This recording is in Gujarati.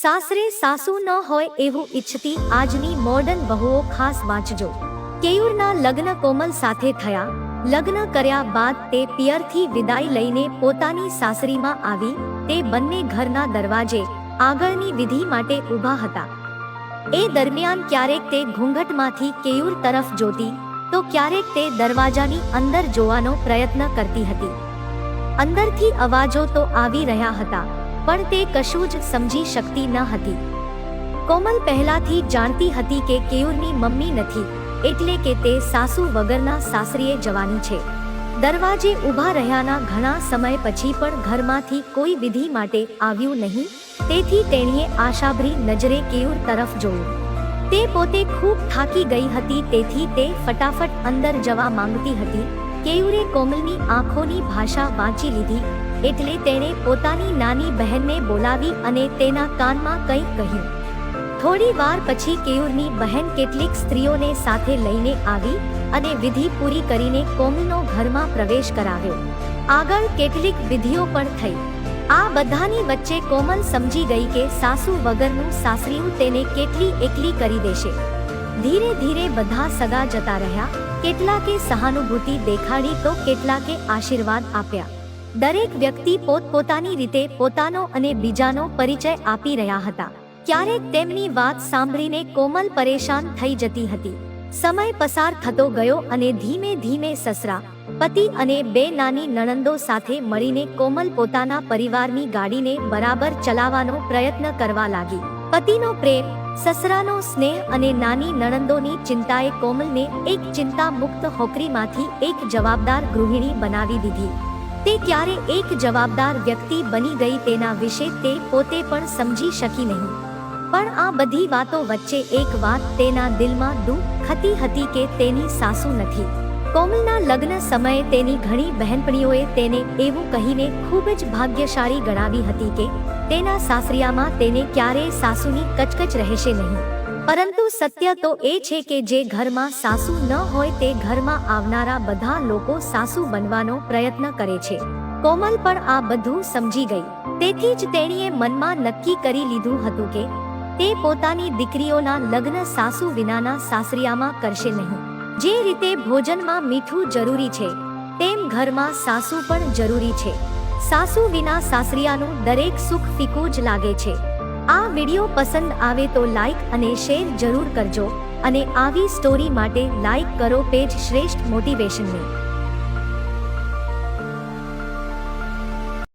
સાસરે સાસુ ન હોય એવું ઈચ્છતી આજની મોર્ડન વહુઓ ખાસ વાંચજો. કેયુરના લગ્ન કોમલ સાથે થયા. લગ્ન કર્યા બાદ તે પિયરથી વિદાય લઈને પોતાની સાસરીમાં આવી. તે બંને ઘરના દરવાજે આગળની વિધિ માટે ઊભા હતા. એ દરમિયાન ક્યારેક તે ઘૂંઘટમાંથી કેયુર તરફ જોતી, તો ક્યારેક તે દરવાજાની અંદર જોવાનો પ્રયત્ન કરતી હતી. અંદરથી અવાજો તો આવી રહ્યા હતા. પણ તે કશું જ સમજી શકતી ન હતી. કોમલ પહેલાથી જાણતી હતી કે કેયુરની મમ્મી નથી, એટલે કે તે સાસુ વગરના સાસરીએ જવાની છે. દરવાજે ઊભા રહ્યાના ઘણા સમય પછી પણ ઘરમાંથી કોઈ વિધિ માટે આવ્યું નહીં, તેથી તેણીએ આશાભરી નજરે કેયુર તરફ જોયું. તે પોતે ખૂબ થાકી ગઈ હતી, તેથી તે ફટાફટ અંદર જવા માંગતી હતી. કેયુરે કોમલની આંખોની ભાષા વાંચી લીધી એટલે તેણે પોતાની નાની બહેનને બોલાવી અને તેના કાનમાં કંઈક કહ્યું. થોડી વાર પછી કેયુરની બહેન કેટલીક સ્ત્રીઓને સાથે લઈને આવી અને વિધિ પૂરી કરીને કોમનો ઘરમાં પ્રવેશ કરાવ્યો. આગળ કેટલીક વિધિઓ પણ થઈ. આ બધાની વચ્ચે કોમલ સમજી ગઈ કે સાસુ વગરનું સાસરીયું તેને કેટલી એકલી કરી દેશે. ધીરે ધીરે બધા સગા જતા રહ્યા. કેટલાકે સહાનુભૂતિ દેખાડી તો કેટલાકે આશીર્વાદ આપ્યા. દરેક વ્યક્તિ પોતપોતાની રીતે પોતાનો અને બીજાનો પરિચય આપી રહ્યા હતા. ક્યારેક તેમની વાત સાંભળીને કોમલ પરેશાન થઈ જતી હતી. સમય પસાર થતો ગયો અને ધીમે ધીમે સસરા, પતિ અને બે નાની નણંદો સાથે મળીને કોમલ પોતાના પરિવારની ગાડીને બરાબર ચલાવવાનો પ્રયત્ન કરવા લાગી. પતિનો પ્રેમ, સસરાનો સ્નેહ અને નાની નણંદોની ચિંતાએ કોમલને એક ચિંતા મુક્ત હોકરીમાંથી એક જવાબદાર ગૃહિણી બનાવી દીધી. તે ક્યારે એક જવાબદાર વ્યક્તિ બની ગઈ તેના વિશે તે પોતે પણ સમજી શકી નહીં. પણ આ બધી વાતો વચ્ચે એક વાત તેના દિલમાં દુઃખતી હતી કે તેની સાસુ નથી. કોમલના લગ્ન સમયે તેની ઘણી બહેનપણીઓએ તેને એવું કહીને ખૂબ જ ભાગ્યશાળી ગણાવી હતી કે તેના સાસરિયામાં તેને ક્યારેય સાસુની કચકચ રહેશે નહીં. પરંતુ સત્ય તો એ છે કે જે ઘરમાં સાસુ ન હોય તે ઘરમાં આવનારા બધા લોકો સાસુ બનવાનો પ્રયત્ન કરે છે. કોમલ પણ આ બધું સમજી ગઈ. તેથી જ તેણીએ મનમાં નક્કી કરી લીધું હતું કે તે પોતાની દીકરીઓના લગ્ન સાસુ વિનાના સાસરિયામાં કરશે નહીં. જે રીતે ભોજનમાં મીઠું જરૂરી છે, તેમ ઘરમાં સાસુ પણ જરૂરી છે. સાસુ વિના સાસરિયાનું દરેક સુખ ફીકું જ લાગે છે. આ વીડિયો પસંદ આવે તો લાઈક અને શેર જરૂર કરજો અને આવી સ્ટોરી માટે લાઈક કરો પેજ શ્રેષ્ઠ મોટિવેશનને.